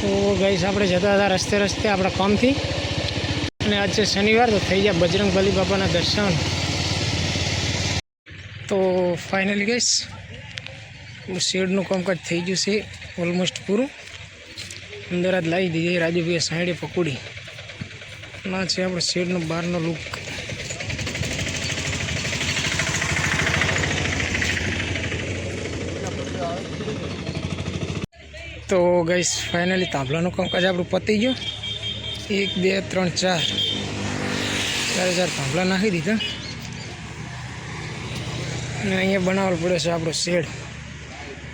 તો ગઈશ આપણે જતા હતા રસ્તે રસ્તે આપણા કામથી. અને આજ શનિવાર, તો થઈ ગયા બજરંગ બલી બાપાના દર્શન. તો ફાઇનલી ગઈશ શેડનું કામકાજ થઈ ગયું છે ઓલમોસ્ટ પૂરું. અંદર જ લાવી દીધી રાજુભાઈએ સાઈડે પકોડી. ના છે, આપણે શેડનો બહારનો લુક તો ગઈશ ફાઇનલી તાંભલાનું કામકાજ આપણું પતી ગયું. એક, બે, ત્રણ, ચાર. ચારે ચાર થાંભલા નાખી દીધા. અને અહીંયા બનાવવું પડે છે આપણો શેડ.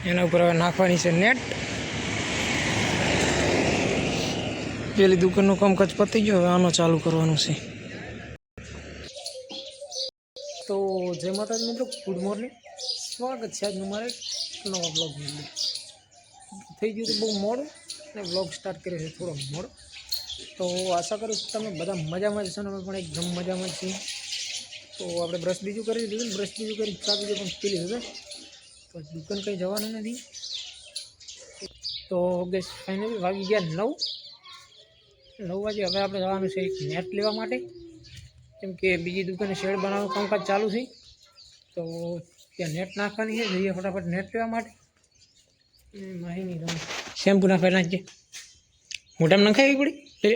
એના ઉપર હવે નાખવાની છે નેટ પેલી દુકાનનું કામકાજ પતી ગયું, હવે આનો ચાલુ કરવાનું છે. તો જય માતાજી મિત્રો ગુડ મોર્નિંગ સ્વાગત છે આજનું મારે નવા બ્લોગ થઈ ગયું હતું બહુ મોડું અને વ્લોગ સ્ટાર્ટ કર્યો છે થોડો મોડો. તો આશા કરું છું તમે બધા મજામાં જશો ને અમે પણ એકદમ મજામાં છીએ. તો આપણે બ્રશ બીજું કરી દીધું બ્રશ બીજું કરી ચા બીજું પણ પી લીધું તો દુકાન કંઈ જવાનું નથી. તો ગેસ ફાઇનલી વાગી ગયા નવ. નવ વાગે હવે આપણે જવાનું છે એક નેટ લેવા માટે. કેમ કે બીજી દુકાને શેડ બનાવવાનું કામકાજ ચાલુ છે. તો ત્યાં નેટ નાખવાની છે, જઈએ ફટાફટ નેટ લેવા માટે. શેમ્પુ નાખવા નાખજે. મોઢામાં નખાવી પડી લે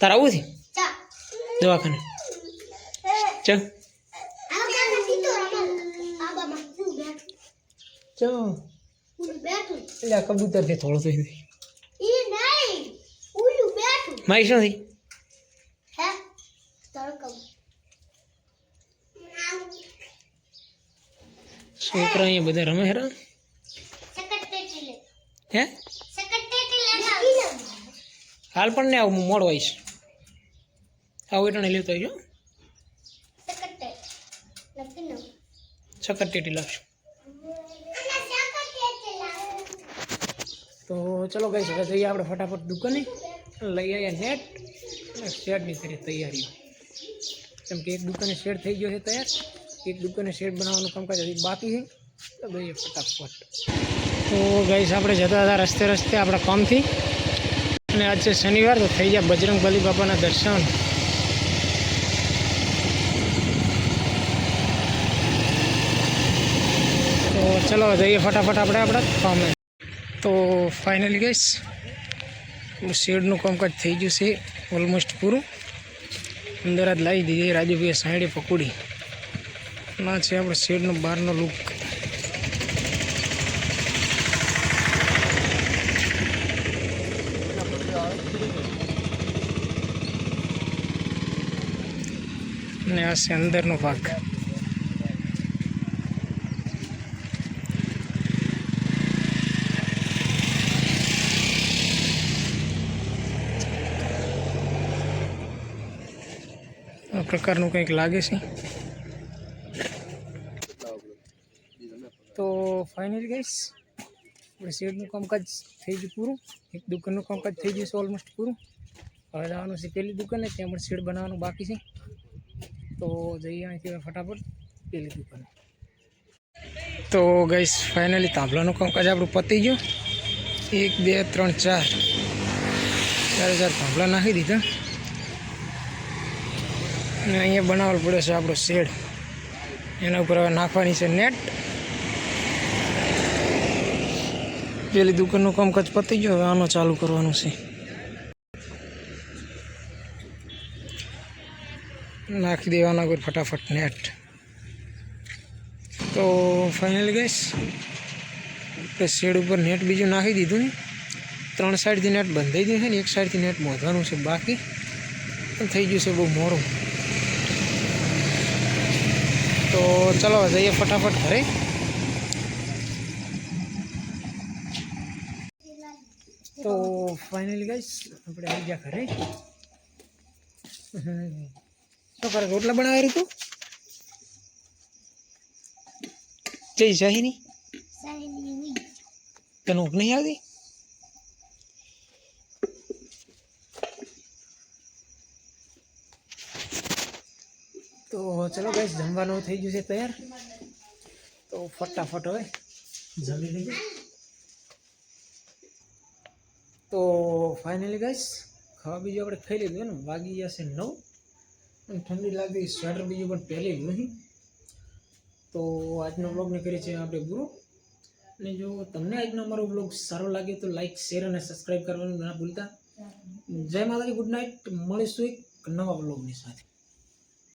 તારા આવું છે? દવાખાને. ચલ. ચો આ કબૂતર છે થોડો તો મારી શું થઈ? છોકરા અહીંયા બધા રમે હેરા હે? હાલ પણ ને આવું મોડો આવીશ. આવું એટલે લેતો આવીશ છકર ટેટી લાવશું. તો ચલો ગઈ હવે જઈએ આપણે ફટાફટ દુકાને. લઈ આવ્યા નેટ અને શેડની કરી તૈયારી. કેમ કે એક દુકાને શેડ થઈ ગયો છે તૈયાર. એક દુકાને શેડ બનાવવાનું કામકાજ હજી બાકી છે તો જઈએ ફટાફટ તો ગઈશ આપણે જતા હતા રસ્તે રસ્તે આપણા કામથી અને આજ છે શનિવાર તો થઈ ગયા બજરંગ બલી બાપાના દર્શન તો ચલો જઈએ ફટાફટ આપણે આપણા કામે તો ફાઇનલી ગઈશ શેડનું કામકાજ થઈ ગયું છે ઓલમોસ્ટ પૂરું। અંદર જ લાવી દીધી, રાજુભાઈએ સાઈડે પકોડી। ના છે, આપણે શેડનો બહારનો લુક અને આ છે અંદરનો ભાગ. આ પ્રકારનું કંઈક લાગે છે તો ફાઇનલી ગઈશ આપણે શેડનું કામકાજ થઈ ગયું પૂરું. એક દુકાનનું કામકાજ થઈ ગયું છે ઓલમોસ્ટ પૂરું. હવે જવાનું છે પેલી દુકાને, ત્યાં પણ શેડ બનાવવાનું બાકી છે. તો જઈએ અહીંથી ફટાફટ પેલી દુકાને. તો ગઈશ ફાઇનલી તાંભલાનું કામકાજ આપણું પતી ગયું. એક, બે, ત્રણ, ચાર. ચારે ચાર થાંભલા નાખી દીધા. અને અહીંયા બનાવવો પડે છે આપણો શેડ. એના ઉપર હવે નાખવાની છે નેટ પેલી દુકાનનું કામકાજ પતી ગયું, હવે આનો ચાલુ કરવાનું છે. નાખી દેવાના કોઈ ફટાફટ નેટ તો ફાઇનલી ગઈશ આપણે શેડ ઉપર નેટ બીજું નાખી દીધું ને, ત્રણ સાઈડથી નેટ બંધાઈ ગયું છે ને, એક સાઈડથી નેટ બાંધવાનું છે બાકી, પણ થઈ ગયું છે બહુ મોડું. તો ચલો જઈએ ફટાફટ ઘરે તો ફાઇનલી ગઈશ આપણે આવી ગયા ઘરે. શું કરે, રોટલા બનાવી તું? જઈ શાહીની? તને ઊંઘ નહીં આવતી? તો ચલો ગાઈસ જમવાનું થઈ ગયું છે તૈયાર. તો તો ફટાફટ હવે જમી લઈએ. તો ફાઇનલી ગાઈસ ખાવા બીજું આપણે ખાઈ લીધું ને વાગી જશે નવ. અને ઠંડી લાગી સ્વેટર બીજું પણ પહેરી નહીં. તો આજનો બ્લોગને કરીએ છે આપણે ગુરુ અને જો તમને આજનો અમારો બ્લોગ સારો લાગે તો લાઈક શેર અને સબસ્ક્રાઈબ કરવાનું ના ભૂલતા. જય માતાજી ગુડ નાઇટ મળીશું એક નવા બ્લોગની સાથે.